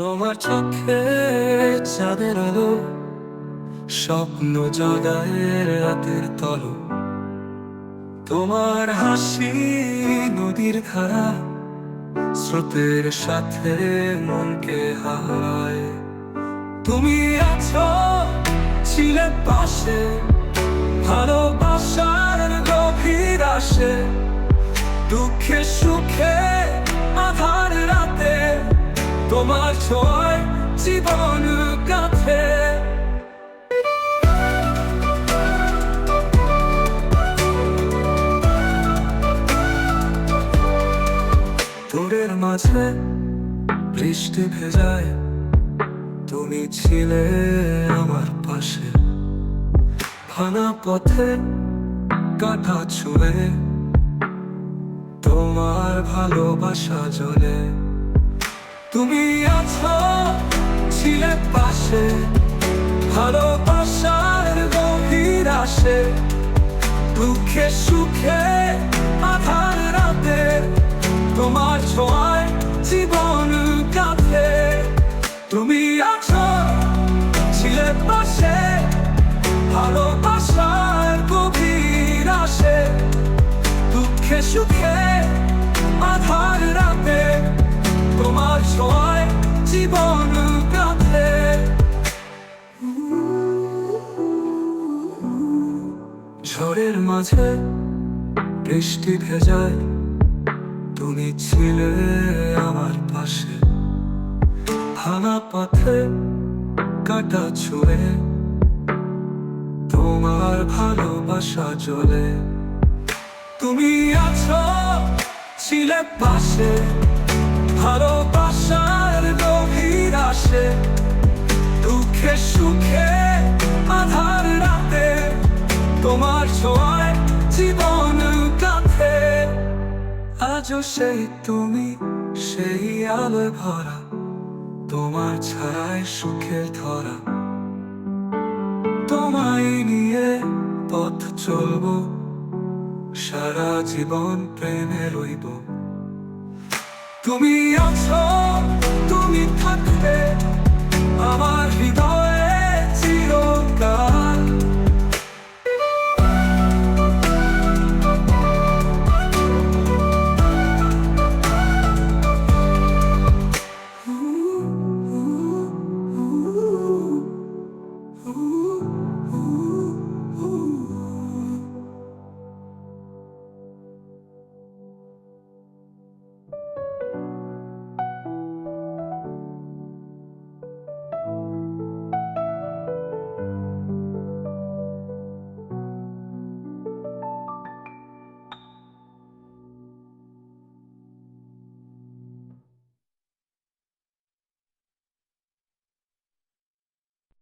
তোমার চোখে চাঁদের আলো, স্বপ্ন জগায়ের রাতের তলো। তোমার হাসি নদীর ধারা, স্রোতের সাথে মনকে হারায়। তুমি আছো, ছিলে পাশে, ভালোবাসার গভীর আসে। দুঃখে সুখে তোমার মাঝে বৃষ্টি ভেজায় তুমি ছিলে আমার পাশে। ভাঙা পথে কাটা ছুঁয়ে তোমার ভালোবাসা জলে। তুমি আছো, ছিলে পাশে। ভালোবাসার গভীর আসে। দুঃখে সুখে আধার রাতে। তোমার ছোঁয়ায় জীবন কাঁধে। তুমি আছো, ছিলে পাশে। ভালোবাসার গভীর আসে। দুঃখে সুখে ঝড়ের মাঝে বৃষ্টি ভেজায় তুমি ছিলে আমার পাশে। ভাঙা পথে কাটা ছুঁয়ে তোমার ভালোবাসা চলে তুমি আছো, ছিলে পাশে। আজও সেই তুমি, সেই আলো ভরা, তোমার ছায় সুখের ধরা। তোমায় নিয়ে পথ চলব, সারা জীবন প্রেমে রইব। তুমি আছো, তুমি থাকবে আমার হৃদয়।